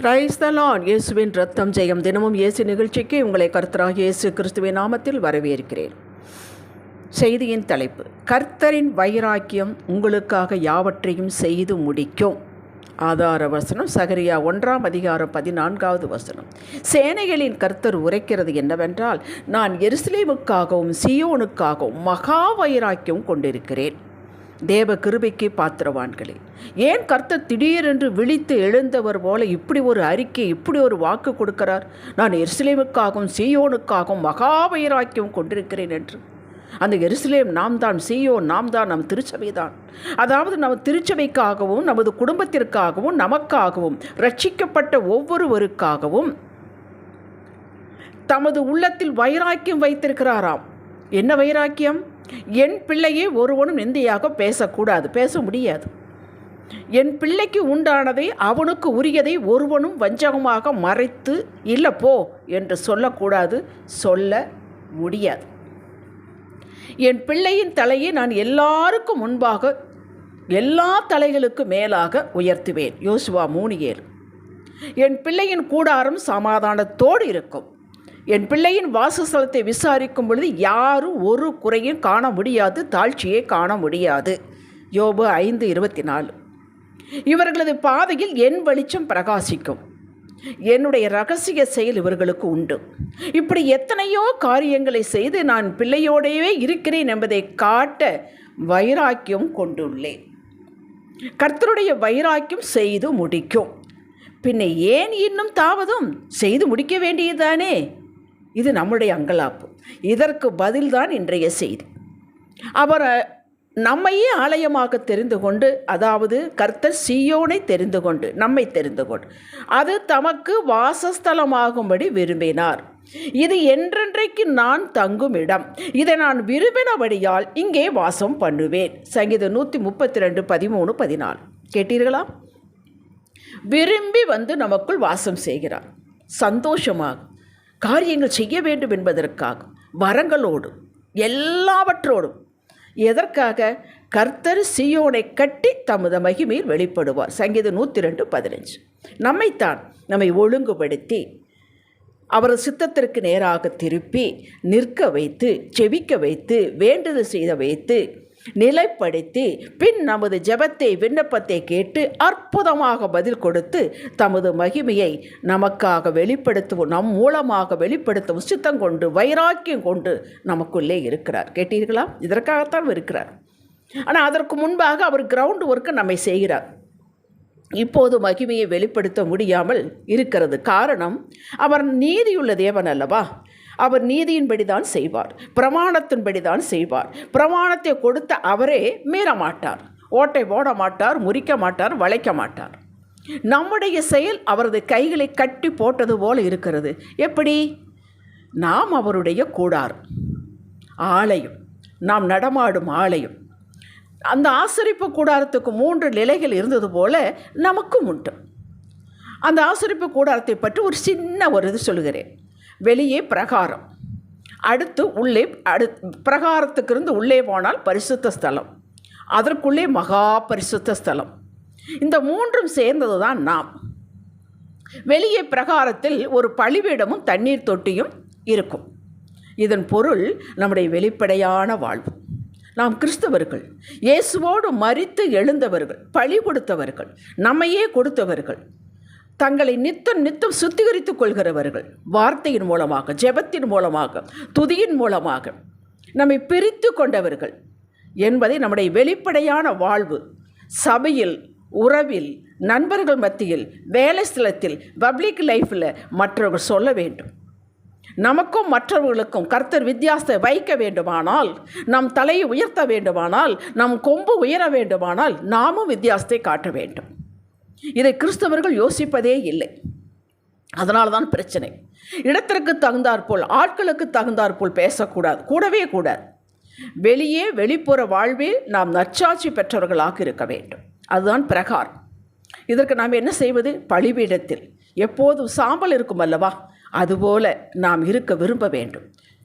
Praise the Lord இயேசுவின் ரத்தம் ஜெயம். தினமும் இயேசு நிகழ்ச்சிக்கு உங்களை கர்த்தராக இயேசு கிறிஸ்துவின் நாமத்தில் வரவேற்கிறேன். செய்தியின் தலைப்பு கர்த்தரின் வைராக்கியம் உங்களுக்காக யாவற்றையும் செய்து முடிக்கும். ஆதார வசனம் சகரியா ஒன்றாம் அதிகாரம் பதினான்காவது வசனம். சேனைகளின் கர்த்தர் உரைக்கிறது என்னவென்றால் நான் எருசலேமுக்காகவும் சியோனுக்காகவும் மகா வைராக்கியம் கொண்டிருக்கிறேன். தேவ கிருபைக்கு பாத்திரவான்களே. ஏன் கர்த்தர் திடீரென்று விழித்து எழுந்தவர் போல இப்படி ஒரு அறிக்கை இப்படி ஒரு வாக்கு கொடுக்கிறார்? நான் எருசலேமுக்காகவும் சீயோனுக்காகவும் மகாபைராக்கியம் கொண்டிருக்கிறேன் என்று. அந்த எருசலேம் நாம் தான் சீயோ நாம் தான் நம் திருச்சபை தான். அதாவது நம்ம திருச்சபைக்காகவும் நமது குடும்பத்திற்காகவும் நமக்காகவும் ரட்சிக்கப்பட்ட ஒவ்வொருவருக்காகவும் தமது உள்ளத்தில் வைராக்கியம் வைத்திருக்கிறாராம். என்ன வைராக்கியம்? என் பிள்ளையே ஒருவனும் நிந்தையாக பேசக்கூடாது பேச முடியாது. என் பிள்ளைக்கு உண்டானதை அவனுக்கு உரியதை ஒருவனும் வஞ்சகமாக மறைத்து இல்லை போ என்று சொல்லக்கூடாது சொல்ல முடியாது. என் பிள்ளையின் தலையை நான் எல்லாருக்கும் முன்பாக எல்லா தலைகளுக்கு மேலாக உயர்த்துவேன். யோசுவா மூணு ஏழு. என் பிள்ளையின் கூடாரம் சமாதானத்தோடு இருக்கும். என் பிள்ளையின் வாசஸ்தலத்தை விசாரிக்கும் பொழுது யாரும் ஒரு குறையும் காண முடியாது தாழ்ச்சியை காண முடியாது. யோபு ஐந்து இருபத்தி நாலு இவர்களது பாதையில் என் வெளிச்சம் பிரகாசிக்கும். என்னுடைய ரகசிய செயல் இவர்களுக்கு உண்டு. இப்படி எத்தனையோ காரியங்களை செய்து நான் பிள்ளையோடையே இருக்கிறேன் என்பதை காட்ட வைராக்கியம் கொண்டுள்ளேன். கர்த்தருடைய வைராக்கியம் செய்து முடிக்கும். பின்ன ஏன் இன்னும் தாவதும் செய்து முடிக்க வேண்டியதுதானே? இது நம்முடைய அங்கலாப்பு. இதற்கு பதில்தான் இன்றைய செய்தி. அவர் நம்மையே ஆலயமாக தெரிந்து கொண்டு அதாவது கர்த்தர் சியோனை தெரிந்து கொண்டு நம்மை தெரிந்து கொண்டு அது தமக்கு வாசஸ்தலமாகும்படி விரும்பினார். இது என்றென்றைக்கு நான் தங்கும் இடம். இதை நான் விரும்பினபடியால் இங்கே வாசம் பண்ணுவேன். சங்கீதம் நூற்றி முப்பத்தி ரெண்டு பதிமூணு பதினாலு. கேட்டீர்களா? விரும்பி வந்து நமக்குள் வாசம் செய்கிறார். சந்தோஷமாக. காரியங்கள் செய்ய வேண்டும் என்பதற்காக வரங்களோடு எல்லாவற்றோடும் எதற்காக? கர்த்தர் சியோனை கட்டி தமது மகிமையில் வெளிப்படுவார். சங்கீதம் நூற்றி ரெண்டு பதினஞ்சு. நம்மைத்தான் நம்மை ஒழுங்குபடுத்தி அவரது சித்தத்திற்கு நேராக திருப்பி நிற்க வைத்து செவிக்க வைத்து வேண்டுதல் செய்த வைத்து நிலைப்படுத்தி பின் நமது ஜெபத்தை விண்ணப்பத்தை கேட்டு அற்புதமாக பதில் கொடுத்து தமது மகிமையை நமக்காக வெளிப்படுத்தவும் நம் மூலமாக வெளிப்படுத்தவும். சித்தம் கொண்டு வைராக்கியம் கொண்டு நமக்குள்ளே இருக்கிறார். கேட்டீர்களா? இதற்காகத்தான் இருக்கிறார். ஆனால் அதற்கு முன்பாக அவர் கிரவுண்ட் ஒர்க்கு நம்மை செய்கிறார். இப்போது மகிமையை வெளிப்படுத்த முடியாமல் இருக்கிறது. காரணம் அவர் நீதியுள்ள தேவன் அல்லவா? அவர் நீதியின்படி தான் செய்வார் பிரமாணத்தின்படி தான் செய்வார். பிரமாணத்தை கொடுத்த அவரே மீறமாட்டார் ஓட்டை போட மாட்டார் முறிக்க மாட்டார் வளைக்க மாட்டார். நம்முடைய செயல் அவரது கைகளை கட்டி போட்டது போல இருக்கிறது. எப்படி? நாம் அவருடைய கூடார் ஆலயம் நாம் நடமாடும் ஆலயம். அந்த ஆசரிப்பு கூடாரத்துக்கு மூன்று நிலைகள் இருந்தது போல நமக்கும் உண்டு. அந்த ஆசரிப்பு கூடாரத்தை பற்றி ஒரு சின்ன ஒரு இது சொல்கிறேன் வெளியே பிரகாரம். அடுத்து உள்ளே அடு பிரகாரத்துக்கு இருந்து உள்ளே போனால் பரிசுத்த ஸ்தலம். அதற்குள்ளே மகா பரிசுத்த ஸ்தலம். இந்த மூன்றும் சேர்ந்தது தான் நாம். வெளியே பிரகாரத்தில் ஒரு பழிவிடமும் தண்ணீர் தொட்டியும் இருக்கும். இதன் பொருள் நம்முடைய வெளிப்படையான வாழ்வு. நாம் கிறிஸ்தவர்கள் இயேசுவோடு மறித்து எழுந்தவர்கள் பழி கொடுத்தவர்கள் நம்மையே கொடுத்தவர்கள் தங்களை நித்தம் நித்தம் சுத்திகரித்துக் கொள்கிறவர்கள். வார்த்தையின் மூலமாக ஜெபத்தின் மூலமாக துதியின் மூலமாக நம்மை பிரித்து கொண்டவர்கள் என்பதை நம்முடைய வெளிப்படையான வாழ்வு சபையில் உறவில் நண்பர்கள் மத்தியில் வேலை ஸ்தலத்தில் பப்ளிக் லைஃப்பில் மற்றவர்கள் சொல்ல வேண்டும். நமக்கும் மற்றவர்களுக்கும் கர்த்தர் வித்தியாசத்தை வைக்க வேண்டுமானால் நம் தலையை உயர்த்த வேண்டுமானால் நம் கொம்பு உயர வேண்டுமானால் நாமும் வித்தியாசத்தை காட்ட வேண்டும். இதை கிறிஸ்தவர்கள் யோசிப்பதே இல்லை. அதனால தான் பிரச்சனை. இடத்திற்கு தகுந்தாற்போல் ஆட்களுக்கு தகுந்தாற்போல் பேசக்கூடாது கூடவே கூடாது. வெளியே வெளிப்புற வாழ்வில் நாம் நற்சாட்சி பெற்றவர்களாக இருக்க வேண்டும். அதுதான் பிரகாரம். இதற்கு நாம் என்ன செய்வது? பழிபீடத்தில் எப்போதும் சாம்பல் இருக்கும் அல்லவா? அதுபோல நாம் இருக்க விரும்ப வேண்டும்.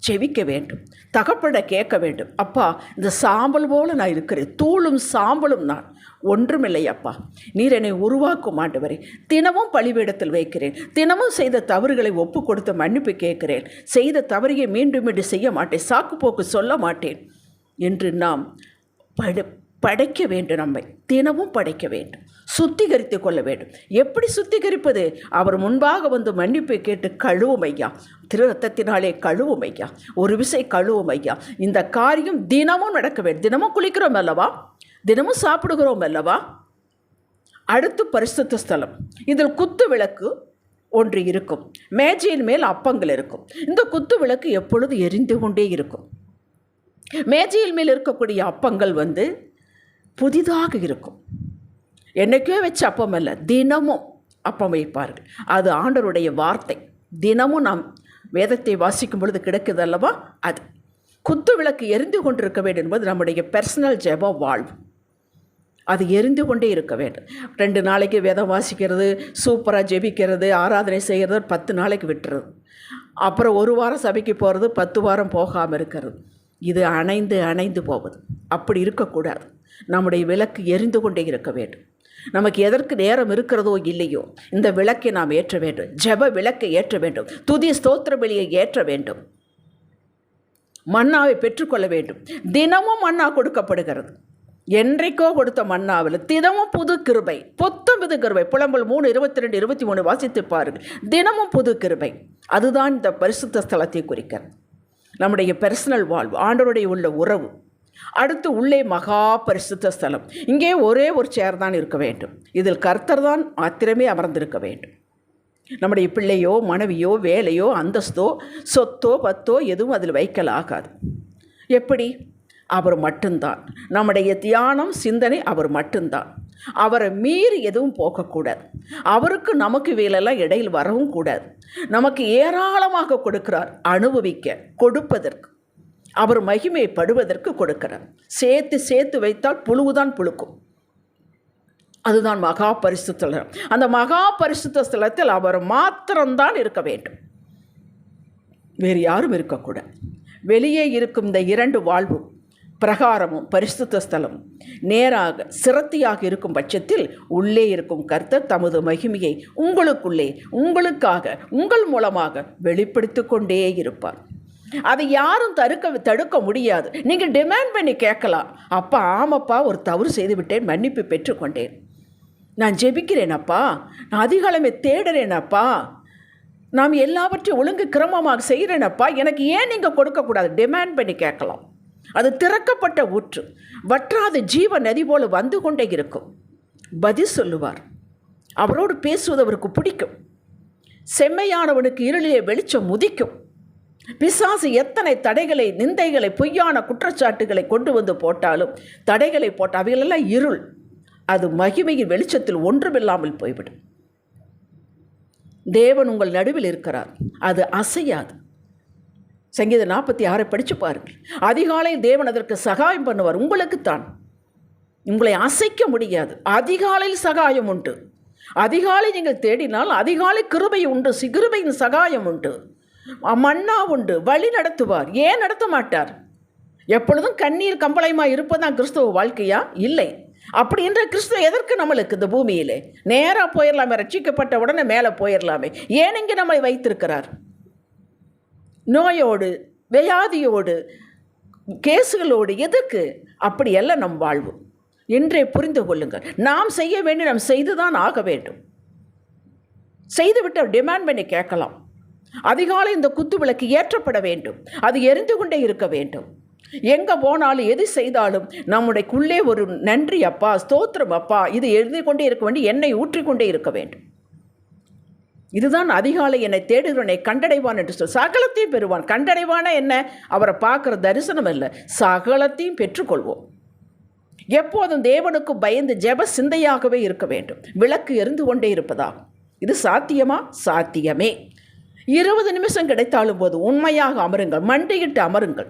செவிக்க வேண்டும் தகப்பட கேட்க வேண்டும். அப்பா இந்த சாம்பல் போல நான் இருக்கிறேன். தூளும் சாம்பலும் நான். ஒன்றுமில்லை அப்பா. நீர் என்னை உருவாக்கும் ஆண்டவரே. தினமும் பழிவேடத்தில் வைக்கிறேன். தினமும் செய்த தவறுகளை ஒப்பு கொடுத்து மன்னிப்பு கேட்கிறேன். செய்த தவறையை மீண்டும் மீண்டும் செய்ய மாட்டேன். சாக்குப்போக்கு சொல்ல மாட்டேன். என்று நாம் படு படைக்க வேண்டும் நம்மை. தினமும் படைக்க வேண்டும். சுத்திகரித்து கொள்ள வேண்டும். எப்படி சுத்திகரிப்பது? அவர் முன்பாக வந்து மன்னிப்பை கேட்டு கழுவும் ஐயா. திரு ரத்தத்தினாலே கழுவும் ஐயா. ஒரு விசை கழுவும் ஐயா. இந்த காரியம் தினமும் நடக்க வேண்டும். தினமும் குளிக்கிறோம் அல்லவா? தினமும் சாப்பிடுகிறோம் அல்லவா? அடுத்து பரிசுத்த ஸ்தலம். இதில் குத்து விளக்கு ஒன்று இருக்கும். மேஜையின் மேல் அப்பங்கள் இருக்கும். இந்த குத்து விளக்கு எப்பொழுது எரிந்து கொண்டே இருக்கும்? மேஜையில் மேல் இருக்கக்கூடிய அப்பங்கள் வந்து புதிதாக இருக்கும். என்னைக்கோ வச்ச அப்பம் அல்ல தினமும் அப்பம் வைப்பார்கள். அது ஆண்டவருடைய வார்த்தை. தினமும் நாம் வேதத்தை வாசிக்கும் பொழுது கிடைக்குது அல்லவா? அது. குத்து விளக்கு எரிந்து கொண்டிருக்க வேண்டும் என்பது நம்முடைய பர்சனல் ஜெப வாழ்வு. அது எரிந்து கொண்டே இருக்க வேண்டும். ரெண்டு நாளைக்கு வேதம் வாசிக்கிறது சூப்பராக ஜெபிக்கிறது ஆராதனை செய்கிறது பத்து நாளைக்கு விட்டுறது. அப்புறம் ஒரு வாரம் சபைக்கு போகிறது பத்து வாரம் போகாமல் இருக்கிறது. இது அணைந்து அணைந்து போவது அப்படி இருக்கக்கூடாது. நம்முடைய விளக்கு எரிந்து கொண்டே இருக்க வேண்டும். நமக்கு எதற்கு நேரம் இருக்கிறதோ இல்லையோ இந்த விளக்கை நாம் ஏற்ற வேண்டும். ஜெப விளக்கை ஏற்ற வேண்டும். துதி ஸ்தோத்திர வெளியை ஏற்ற வேண்டும். மன்னாவை பெற்றுக்கொள்ள வேண்டும். தினமும் மன்னா கொடுக்கப்படுகிறது. என்றைக்கோ கொடுத்த மன்னாவில் தினமும் புது கிருபை பொத்தம் புது கிருபை புலம்பல் மூணு இருபத்தி ரெண்டு இருபத்தி மூணு வாசித்து பாருங்கள். தினமும் புது கிருபை. அதுதான் இந்த பரிசுத்த ஸ்தலத்தை குறிக்கிறது. நம்முடைய பர்சனல் வாழ்வு ஆண்டவருடைய உள்ள உறவு. அடுத்து உள்ளே மகா பரிசுத்த ஸ்தலம். இங்கே ஒரே ஒரு சேர் தான் இருக்க வேண்டும். இதில் கர்த்தர் தான் மாத்திரமே அமர்ந்திருக்க வேண்டும். நம்முடைய பிள்ளையோ மனைவியோ வேலையோ அந்தஸ்தோ சொத்தோ பத்தோ எதுவும் அதில் வைக்கலாகாது. எப்படி? அவர் மட்டும்தான். நம்முடைய தியானம் சிந்தனை அவர் மட்டும்தான். அவரை மீறி எதுவும் போகக்கூடாது அவருக்கு நமக்கு வேலையெல்லாம் இடையில் வரவும் கூடாது. நமக்கு ஏராளமாக கொடுக்கிறார் அனுபவிக்க கொடுப்பதற்கு. அவர் மகிமைப்படுவதற்கு கொடுக்கிறார். சேர்த்து சேர்த்து வைத்தால் புழுவுதான் புழுக்கும். அதுதான் மகா பரிசுத்தலம் அந்த மகா பரிசுத்த ஸ்தலத்தில் அவர் மாத்திரம்தான் இருக்க வேண்டும். வேறு யாரும் இருக்கக்கூடாது வெளியே இருக்கும் இந்த இரண்டு வாழ்வும் பிரகாரமும் பரிசுத்த ஸ்தலமும் நேராக சிரத்தியாக இருக்கும் பட்சத்தில் உள்ளே இருக்கும் கர்த்தர் தமது மகிமையை உங்களுக்குள்ளே உங்களுக்காக உங்கள் மூலமாக வெளிப்படுத்தி கொண்டே இருப்பார். அதை யாரும் தடுக்க தடுக்க முடியாது. நீங்கள் டிமாண்ட் பண்ணி கேட்கலாம். அப்பா ஆமாப்பா ஒரு தவறு செய்துவிட்டேன் மன்னிப்பு பெற்றுக்கொண்டேன். நான் ஜெபிக்கிறேனப்பா. நான் அதிகாலமே தேடுறேனப்பா. நாம் எல்லாவற்றையும் ஒழுங்கு கிரமமாக செய்கிறேனப்பா. எனக்கு ஏன் நீங்கள் கொடுக்கக்கூடாது? டிமாண்ட் பண்ணி கேட்கலாம். அது திறக்கப்பட்ட ஊற்று. வற்றாத ஜீவ நதி போல வந்து கொண்டே இருக்கும். பதில் சொல்லுவார். அவரோடு பேசுவது அவருக்கு பிடிக்கும். செம்மையானவனுக்கு இருளிலே வெளிச்சம் முதிக்கும் பிசாசு எத்தனை தடைகளை நிந்தைகளை பொய்யான குற்றச்சாட்டுகளை கொண்டு வந்து போட்டாலும் தடைகளை போட்ட அவைகளெல்லாம் இருள். அது மகிமையின் வெளிச்சத்தில் ஒன்றுமில்லாமல் போய்விடும். தேவன் உங்கள் நடுவில் இருக்கிறார். அது அசையாது. சங்கீத நாற்பத்தி ஆறை படித்து பாருங்கள். அதிகாலை தேவன் அதற்கு சகாயம் பண்ணுவார். உங்களுக்குத்தான். உங்களை அசைக்க முடியாது. அதிகாலையில் சகாயம் உண்டு. அதிகாலை நீங்கள் தேடினால் அதிகாலை கிருபை உண்டு. சிகிருபையின் சகாயம் உண்டு. மன்னா உண்டு வழி நடத்துவார். ஏன் நடத்த மாட்டார்? எப்பொழுதும் கண்ணீர் கம்பளையுமா இருப்பதான் கிறிஸ்துவ வாழ்க்கையா? இல்லை. அப்படி என்ற கிறிஸ்துவ எதற்கு நம்மளுக்கு இந்த பூமியிலே? நேராக போயிடலாமே ரட்சிக்கப்பட்ட உடனே மேலே போயிடலாமே ஏன் இங்கே நம்மளை வைத்திருக்கிறார்? நோயோடு வியாதியோடு கேஸுகளோடு எதற்கு? அப்படியல்ல நம் வாழ்வு. என்றே புரிந்து கொள்ளுங்கள். நாம் செய்ய வேண்டிய நாம் செய்துதான் ஆக வேண்டும். செய்துவிட்டு டிமாண்ட் பண்ணி கேட்கலாம். அதிகாலை இந்த குத்து விளக்கு ஏற்றப்பட வேண்டும். அது எரிந்து கொண்டே இருக்க வேண்டும். எங்கே போனாலும் எது செய்தாலும் நம்முடைக்குள்ளே ஒரு நன்றி அப்பா ஸ்தோத்திரம் அப்பா இது எழுதி கொண்டே இருக்க வேண்டும் எண்ணெய் ஊற்றிக்கொண்டே இருக்க வேண்டும். இதுதான் அதிகாலை என்னை தேடுகிறவனை கண்டடைவான் என்று சொல். சகலத்தையும் பெறுவான். கண்டடைவான என்ன? அவரை பார்க்குற தரிசனம் இல்லை சகலத்தையும் பெற்றுக்கொள்வோம். எப்போதும் தேவனுக்கு பயந்து ஜெப சிந்தையாகவே இருக்க வேண்டும். விளக்கு எரிந்து கொண்டே இருப்பதா? இது சாத்தியமா? சாத்தியமே. இருபது நிமிஷம் கிடைத்தாலும் போது உண்மையாக அமருங்கள் மண்டியிட்டு அமருங்கள்.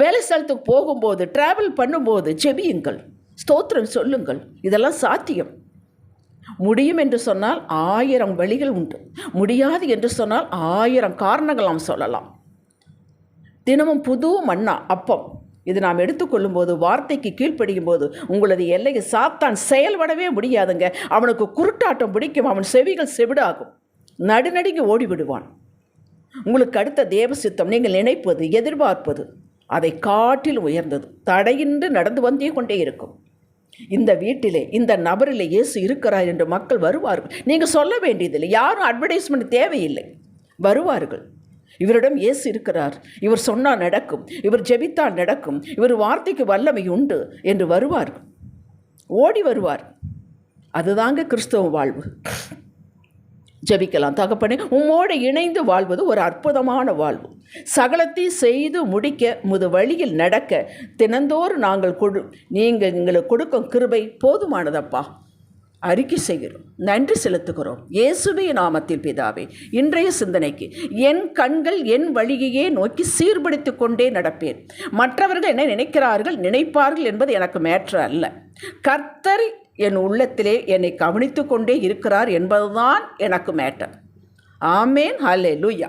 வேலை ஸ்தலத்துக்கு போகும்போது ட்ராவல் பண்ணும்போது ஜெபியுங்கள் ஸ்தோத்திரம் சொல்லுங்கள். இதெல்லாம் சாத்தியம். முடியும் என்று சொன்னால் ஆயிரம் வழிகள் உண்டு. முடியாது என்று சொன்னால் ஆயிரம் காரணங்கள் நாம் சொல்லலாம். தினமும் புது மண்ணா அப்பம். இது நாம் எடுத்துக்கொள்ளும் போது வார்த்தைக்கு கீழ்ப்படியும் போது உங்களது எல்லையை சாத்தான் செயல்படவே முடியாதுங்க. அவனுக்கு குருட்டாட்டம் பிடிக்கும் அவன் செவிகள் செவிடாகும். நடுநடுங்கி ஓடிவிடுவான். உங்களுக்கு அடுத்த தேவ சித்தம் நீங்கள் நினைப்பது எதிர்பார்ப்பது அதை காட்டில் உயர்ந்தது. தடையின்றி நடந்து வந்தே கொண்டே இருக்கும். இந்த வீட்டிலே இந்த நபரிலே இயேசு இருக்கிறார் என்று மக்கள் வருவார்கள். நீங்கள் சொல்ல வேண்டியதில்லை. யாரும் அட்வர்டைஸ்மெண்ட் தேவையில்லை. வருவார்கள். இவரிடம் இயேசு இருக்கிறார். இவர் சொன்னால் நடக்கும். இவர் ஜெபித்தால் நடக்கும். இவர் வார்த்தைக்கு வல்லமை உண்டு என்று வருவார்கள். ஓடி வருவார். அதுதாங்க கிறிஸ்தவ வாழ்வு. ஜெபிக்கலாம். தகப்பனே உம்மோடு இணைந்து வாழ்வது ஒரு அற்புதமான வாழ்வு. சகலத்தை செய்து முடிக்க முது வழியில் நடக்க தினந்தோறும் நாங்கள் கொடு நீங்கள் எங்களுக்கு கொடுக்கும் கிருபை போதுமானதப்பா. அறிக்கை செய்கிறோம். நன்றி செலுத்துகிறோம். இயேசுவே நாமத்தில் பிதாவே இன்றைய சிந்தனைக்கு என் கண்கள் என் வழியையே நோக்கி சீர்படுத்தி கொண்டே நடப்பேன். மற்றவர்கள் என்ன நினைக்கிறார்கள் நினைப்பார்கள் என்பது எனக்கு மேற்ற அல்ல. கர்த்தர் என் உள்ளத்திலே என்னை கவனித்து கொண்டே இருக்கிறார் என்பதுதான் எனக்கு மேட்டர் ஆமேன். ஹலே லூயா